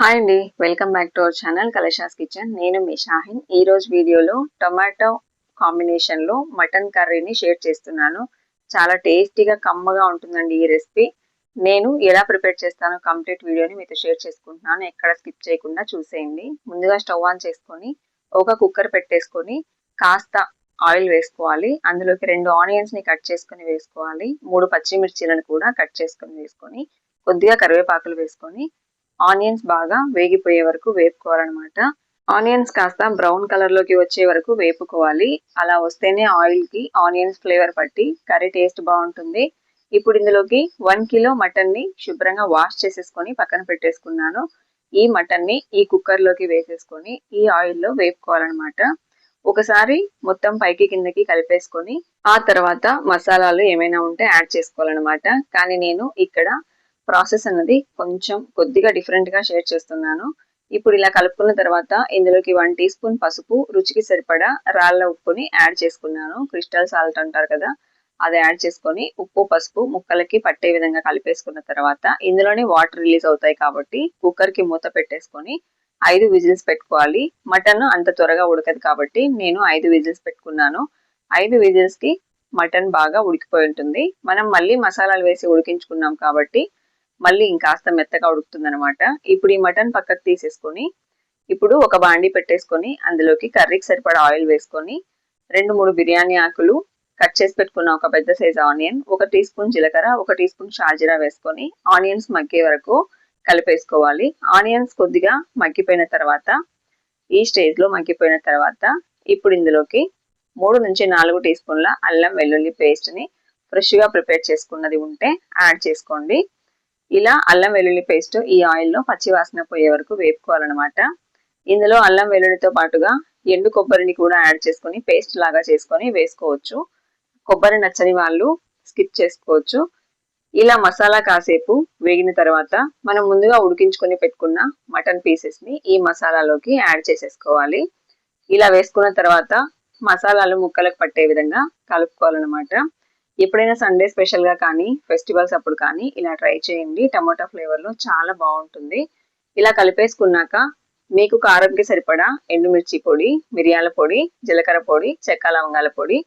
Hi అండి welcome back to our channel Kalasha's kitchen నేను మీ షాహిన్. ఈ రోజు వీడియోలో టొమాటో కాంబినేషన్లో మటన్ కర్రీని షేర్ చేస్తున్నాను. చాలా టేస్టీగా కమ్మగా ఉంటుందండి ఈ రెసిపీ నేను ఎలా ప్రిపేర్ చేస్తానో కంప్లీట్ వీడియోని మీతో షేర్ చేసుకుంటున్నాను. ఎక్కడ స్కిప్ చేయకుండా చూసేయండి. ముందుగా స్టవ్ ఆన్ చేసుకొని ఒక కుక్కర్ పెట్టేసుకొని కాస్త ఆయిల్ వేసుకోవాలి. అందులోకి రెండు ఆనియన్స్ని కట్ చేసుకొని వేసుకోవాలి. మూడు పచ్చిమిర్చీలను కూడా కట్ చేసుకొని వేసుకొని కొద్దిగా కరివేపాకులు వేసుకొని ఆనియన్స్ బాగా వేగిపోయే వరకు వేపుకోవాలన్నమాట. ఆనియన్స్ కాస్త బ్రౌన్ కలర్లోకి వచ్చే వరకు వేపుకోవాలి. అలా వస్తేనే ఆయిల్కి ఆనియన్స్ ఫ్లేవర్ పట్టి కర్రీ టేస్ట్ బాగుంటుంది. ఇప్పుడు ఇందులోకి వన్ కిలో మటన్ని శుభ్రంగా వాష్ చేసేసుకొని పక్కన పెట్టేసుకున్నాను. ఈ మటన్ని ఈ కుక్కర్లోకి వేసేసుకొని ఈ ఆయిల్లో వేపుకోవాలన్నమాట. ఒకసారి మొత్తం పైకి కిందకి కలిపేసుకొని ఆ తర్వాత మసాలాలు ఏమైనా ఉంటే యాడ్ చేసుకోవాలన్నమాట. కానీ నేను ఇక్కడ ప్రాసెస్ అన్నది కొంచెం కొద్దిగా డిఫరెంట్గా షేర్ చేస్తున్నాను. ఇప్పుడు ఇలా కలుపుకున్న తర్వాత ఇందులోకి వన్ టీ స్పూన్ పసుపు రుచికి సరిపడా రాళ్ళ ఉప్పుని యాడ్ చేసుకున్నాను. క్రిస్టల్ సాల్ట్ అంటారు కదా అది యాడ్ చేసుకొని ఉప్పు పసుపు ముక్కలకి పట్టే విధంగా కలిపేసుకున్న తర్వాత ఇందులోనే వాటర్ రిలీజ్ అవుతాయి కాబట్టి కుక్కర్కి మూత పెట్టేసుకొని ఐదు విజిల్స్ పెట్టుకోవాలి. మటన్ అంత త్వరగా ఉడకదు కాబట్టి నేను ఐదు విజిల్స్ పెట్టుకున్నాను. ఐదు విజిల్స్కి మటన్ బాగా ఉడికిపోయి ఉంటుంది. మనం మళ్ళీ మసాలాలు వేసి ఉడికించుకున్నాం కాబట్టి మళ్ళీ ఇంకాస్త మెత్తగా ఉడుకుతుంది అనమాట ఇప్పుడు ఈ మటన్ పక్కకు తీసేసుకొని ఇప్పుడు ఒక బాండి పెట్టేసుకొని అందులోకి కర్రీకి సరిపడా ఆయిల్ వేసుకొని రెండు మూడు బిర్యానీ ఆకులు కట్ చేసి పెట్టుకున్న ఒక పెద్ద సైజ్ ఆనియన్ ఒక టీ స్పూన్ జీలకర్ర ఒక టీ స్పూన్ షాజీరా వేసుకొని ఆనియన్స్ మగ్గే వరకు కలిపేసుకోవాలి. ఆనియన్స్ కొద్దిగా మగ్గిపోయిన తర్వాత ఈ స్టేజ్లో మగ్గిపోయిన తర్వాత ఇప్పుడు ఇందులోకి మూడు నుంచి నాలుగు టీ స్పూన్ల అల్లం వెల్లుల్లి పేస్ట్ని ప్రిపేర్ చేసుకున్నది ఉంటే యాడ్ చేసుకోండి. ఇలా అల్లం వెల్లుల్లి పేస్ట్ ఈ ఆయిల్లో పచ్చివాసన పోయే వరకు వేపుకోవాలన్నమాట. ఇందులో అల్లం వెల్లుల్లితో పాటుగా ఎండు కొబ్బరిని కూడా యాడ్ చేసుకొని పేస్ట్ లాగా చేసుకొని వేసుకోవచ్చు. కొబ్బరి నచ్చని వాళ్ళు స్కిప్ చేసుకోవచ్చు. ఇలా మసాలా కాసేపు వేగిన తర్వాత మనం ముందుగా ఉడికించుకొని పెట్టుకున్న మటన్ పీసెస్ని ఈ మసాలాలోకి యాడ్ చేసేసుకోవాలి. ఇలా వేసుకున్న తర్వాత మసాలాలు ముక్కలకు పట్టే విధంగా కలుపుకోవాలన్నమాట. ఎప్పుడైనా సండే స్పెషల్గా కానీ ఫెస్టివల్స్ అప్పుడు కానీ ఇలా ట్రై చేయండి. టమాటా ఫ్లేవర్లో చాలా బాగుంటుంది. ఇలా కలిపేసుకున్నాక మీకు కారంకి సరిపడా ఎండుమిర్చి పొడి మిరియాల పొడి జీలకర్ర పొడి చెక్క లవంగాల పొడి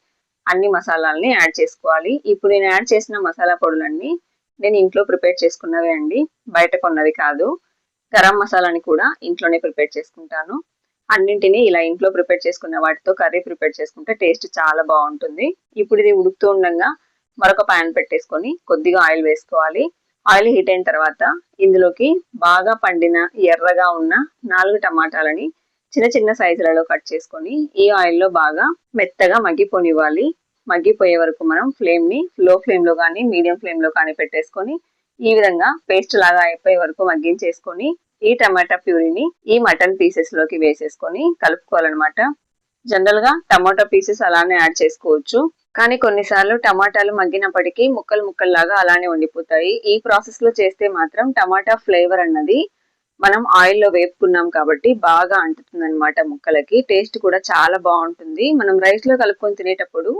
అన్ని మసాలాలని యాడ్ చేసుకోవాలి. ఇప్పుడు నేను యాడ్ చేసిన మసాలా పొడులన్నీ నేను ఇంట్లో ప్రిపేర్ చేసుకున్నవే అండి. బయట కొన్నవి కాదు. గరం మసాలాని కూడా ఇంట్లోనే ప్రిపేర్ చేసుకుంటాను. అన్నింటినీ ఇలా ఇంట్లో ప్రిపేర్ చేసుకున్న వాటితో కర్రీ ప్రిపేర్ చేసుకుంటే టేస్ట్ చాలా బాగుంటుంది. ఇప్పుడు ఇది ఉడుకుతూ ఉండగా మరొక ప్యాన్ పెట్టేసుకొని కొద్దిగా ఆయిల్ వేసుకోవాలి. ఆయిల్ హీట్ అయిన తర్వాత ఇందులోకి బాగా పండిన ఎర్రగా ఉన్న నాలుగు టమాటాలని చిన్న చిన్న సైజులలో కట్ చేసుకొని ఈ ఆయిల్లో బాగా మెత్తగా మగ్గిపోనివ్వాలి. మగ్గిపోయే వరకు మనం ఫ్లేమ్ని లో ఫ్లేమ్లో కానీ మీడియం ఫ్లేమ్లో కానీ పెట్టేసుకొని ఈ విధంగా పేస్ట్ లాగా అయిపోయే వరకు మగ్గించేసుకొని ఈ టమాటా ప్యూరీని ఈ మటన్ పీసెస్లోకి వేసేసుకొని కలుపుకోవాలన్నమాట. జనరల్గా టమాటా పీసెస్ అలానే యాడ్ చేసుకోవచ్చు. కానీ కొన్నిసార్లు టమాటాలు మగ్గినప్పటికీ ముక్కలు ముక్కల్లాగా అలానే ఉండిపోతాయి. ఈ ప్రాసెస్లో చేస్తే మాత్రం టమాటా ఫ్లేవర్ అన్నది మనం ఆయిల్లో వేపుకున్నాం కాబట్టి బాగా అంటుతుంది అనమాట ముక్కలకి. టేస్ట్ కూడా చాలా బాగుంటుంది. మనం రైస్లో కలుపుకొని తినేటప్పుడు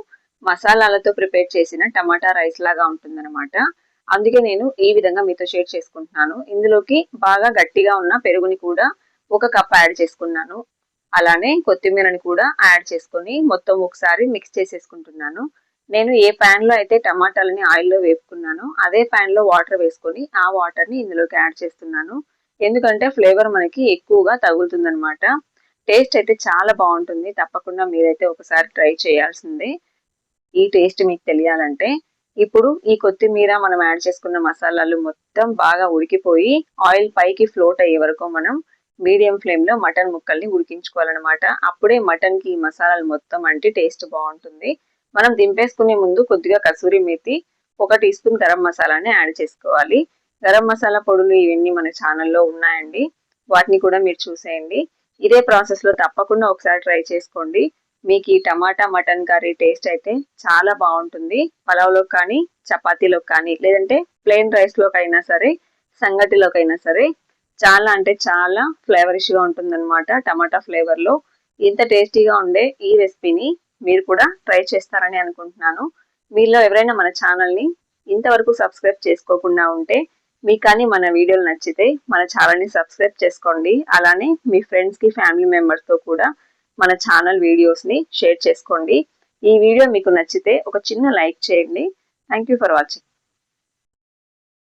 మసాలాలతో ప్రిపేర్ చేసిన టమాటా రైస్ లాగా ఉంటుంది అనమాట అందుకే నేను ఈ విధంగా మీతో షేర్ చేసుకుంటున్నాను. ఇందులోకి బాగా గట్టిగా ఉన్న పెరుగుని కూడా ఒక కప్ యాడ్ చేసుకున్నాను. అలానే కొత్తిమీరని కూడా యాడ్ చేసుకొని మొత్తం ఒకసారి మిక్స్ చేసేసుకుంటున్నాను. నేను ఏ ప్యాన్లో అయితే టమాటాలని ఆయిల్లో వేపుకున్నానో అదే ప్యాన్లో వాటర్ వేసుకొని ఆ వాటర్ని ఇందులోకి యాడ్ చేస్తున్నాను. ఎందుకంటే ఫ్లేవర్ మనకి ఎక్కువగా తగులుతుంది టేస్ట్ అయితే చాలా బాగుంటుంది. తప్పకుండా మీరైతే ఒకసారి ట్రై చేయాల్సిందే. ఈ టేస్ట్ మీకు తెలియాలంటే ఇప్పుడు ఈ కొత్తిమీర మనం యాడ్ చేసుకున్న మసాలాలు మొత్తం బాగా ఉడికిపోయి ఆయిల్ పైకి ఫ్లోట్ అయ్యే వరకు మనం మీడియం ఫ్లేమ్లో మటన్ ముక్కల్ని ఉడికించుకోవాలన్నమాట. అప్పుడే మటన్కి మసాలాలు మొత్తం అంటే టేస్ట్ బాగుంటుంది. మనం దింపేసుకునే ముందు కొద్దిగా కసూరి మేతి ఒక టీ స్పూన్ గరం మసాలాని యాడ్ చేసుకోవాలి. గరం మసాలా పొడులు ఇవన్నీ మన ఛానల్లో ఉన్నాయండి. వాటిని కూడా మీరు చూసేయండి. ఇదే ప్రాసెస్లో తప్పకుండా ఒకసారి ట్రై చేసుకోండి. మీకు ఈ టమాటా మటన్ కర్రీ టేస్ట్ అయితే చాలా బాగుంటుంది. పలావ్లో కానీ చపాతీలోకి కానీ లేదంటే ప్లెయిన్ రైస్లోకి అయినా సరే సంగటిలోకి అయినా సరే చాలా అంటే చాలా ఫ్లేవరిష్గా ఉంటుంది అనమాట టమాటా ఫ్లేవర్లో. ఇంత టేస్టీగా ఉండే ఈ రెసిపీని మీరు కూడా ట్రై చేస్తారని అనుకుంటున్నాను. మీలో ఎవరైనా మన ఛానల్ని ఇంతవరకు సబ్స్క్రైబ్ చేసుకోకుండా ఉంటే మీకు కానీ మన వీడియోలు నచ్చితే మన ఛానల్ని సబ్స్క్రైబ్ చేసుకోండి. అలానే మీ ఫ్రెండ్స్కి ఫ్యామిలీ మెంబర్స్తో కూడా మన ఛానల్ వీడియోస్ని షేర్ చేసుకోండి. ఈ వీడియో మీకు నచ్చితే ఒక చిన్న లైక్ చేయండి. Thank you for watching